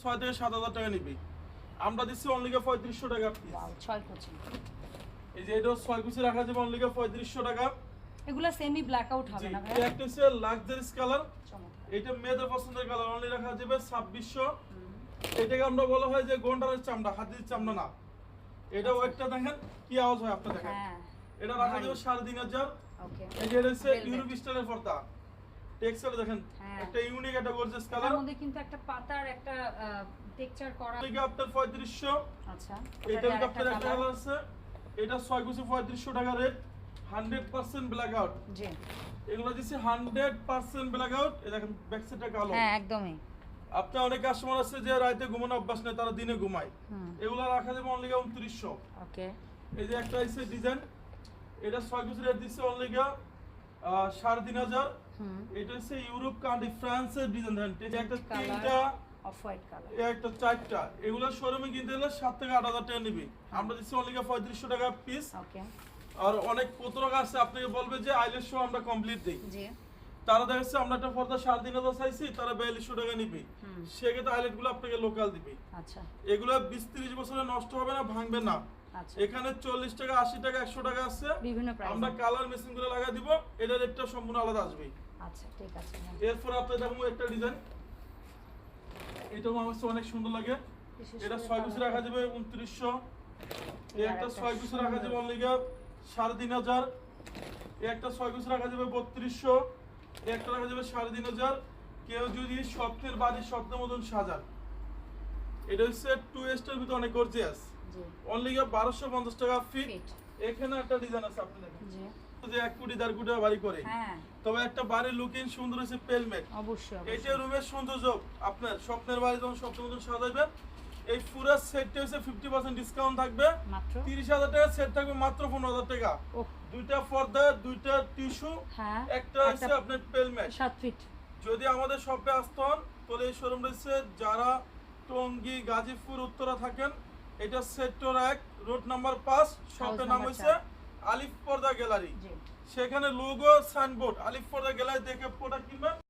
ছয় থেকে সাত হাজার টাকা নিবি। আমরা দিচ্ছি অনলিকে পঁয়ত্রিশশো টাকা ছয় কুচি। এই যে এটা ছয় কুচি রাখা যাবে অনলিকে পঁয়ত্রিশশো টাকা। এগুলা সেমি ব্ল্যাক আউট হবে না ভাইয়া? একটা হচ্ছে লাক্সারিস কালার এটা মেয়েদের পছন্দের কালার অনলি রাখা যাবে ছাব্বিশশো। হুম। এটাকে আমরা বলা হয় যে গন্ডারের চামড়া হাতির চামড়া না। এটা ওয়েটটা দেখেন কি আওয়াজ হয় আপনার দেখেন। হ্যাঁ। এটা রাখা যাবে সাড়ে তিন হাজার। ওকে। এই যে হচ্ছে ইউরোপ স্টাইলের পর্দা। টেক্সচার দেখেন হ্যাঁ। একটা ইউনিক একটা গর্জিয়াস কালার মধ্যে কিন্তু একটা পাতার একটা টেক্সচার করা। এদিকে আপনার পঁয়ত্রিশশো। আচ্ছা এটা আপনার একটা কালার আছে। এটা ছয় কুচি পঁয়ত্রিশশো টাকা rate hundred percent blackout জি। এগুলো দিচ্ছি হান্ড্রেড পার্সেন্ট ব্ল্যাক আউট এই দেখেন ব্যাক সাইডটা কালো। হ্যাঁ একদমই। আপনার অনেক কাস্টমার আছে যে রাতে ঘুমানো অভ্যাস নেই তারা দিনে ঘুমায়। এগুলো রাখা যাবে অনলি উনত্রিশশো। ওকে। এই যে একটা আছে ডিজাইন এটা ছয় কুচি রেট দিচ্ছে অনলি সাড়ে তিন হাজার। এটা হচ্ছে ইউরোপ কান্ট্রি ফ্রান্সের ডিজাইন একটা তিনটা অফ হোয়াইট কালার একটা চারটা এগুলো শোরুমে কিনতে গেলে সাত থেকে আট হাজার টাকা নিবি। আমরা দিচ্ছি অনলি পঁয়ত্রিশশো টাকা পিস ওকে আর অনেক আছে আপনাকে বলবে যে আইলের শো আমরা কমপ্লিট দিই। জি। তারা আমরা একটা পর্দা সাড়ে তিন হাজার চাইছি তারা বিয়াল্লিশশো টাকা নিবি। সেক্ষেত্রে আইলেটগুলো আপনাকে লোকাল দিবি। আচ্ছা। এগুলো বিশ তিরিশ বছরে নষ্ট হবে না ভাঙবে না। আচ্ছা। এখানে চল্লিশ টাকা আশি টাকা একশো টাকা আছে। আমরা কালার মেশিনগুলো লাগাই দিব এটা রেটটা সম্পূর্ণ আলাদা আসবে। আচ্ছা ঠিক আছে হ্যাঁ। এরপর আপনার দেখব একটা ডিজাইন এটাও আমার কাছে অনেক সুন্দর লাগে। এটা ছয় পিস রাখা যাবে উনত্রিশশো। এই একটা ছয় পিস রাখা যাবে অনলি সাড়ে তিন হাজার। এই একটা ছয় পিস রাখা যাবে বত্রিশশো। এই একটা রাখা যাবে সাড়ে তিন হাজার। কেউ যদি স্বপ্নের বাড়ির স্বপ্নের মতন সাজান। এটা হচ্ছে টু এস্টের ভিতরে অনেক গর্জিয়াস অনলি বারোশো পঞ্চাশ টাকা ফিট এখানে একটা ডিজাইন আছে আপনি দেখেন যে এক কোটি দেড় কোটি বাড়ি করে। হ্যাঁ। তবে একটা বাড়ির লুকিং সুন্দর হচ্ছে পেলমেট অবশ্যই রুমের সৌন্দর্য আপনার স্বপ্নের বাড়ি যখন স্বপ্নের মতন সাজাইবেন এই পুরো সেটটা হচ্ছে ফিফটি পার্সেন্ট ডিসকাউন্ট থাকবে। মাত্র? তিরিশ হাজার টাকা সেট থাকবে মাত্র পনেরো হাজার টাকা। দুইটা পর্দা দুইটা টিস্যু হ্যাঁ একটা হচ্ছে আপনার পেলমেট ফিট যদি আমাদের শপে আসতে হন তাহলে এই শোরুম রয়েছে যারা টঙ্গী গাজীপুর উত্তরা থাকেন। এটা সেক্টর এক রোড নাম্বার পাঁচ শপের নাম চার। আলিফ পর্দা গ্যালারি। সেখানে লোগো সাইনবোর্ড আলিফ পর্দা গ্যালারি দেখে প্রোডাক্ট কিনবেন।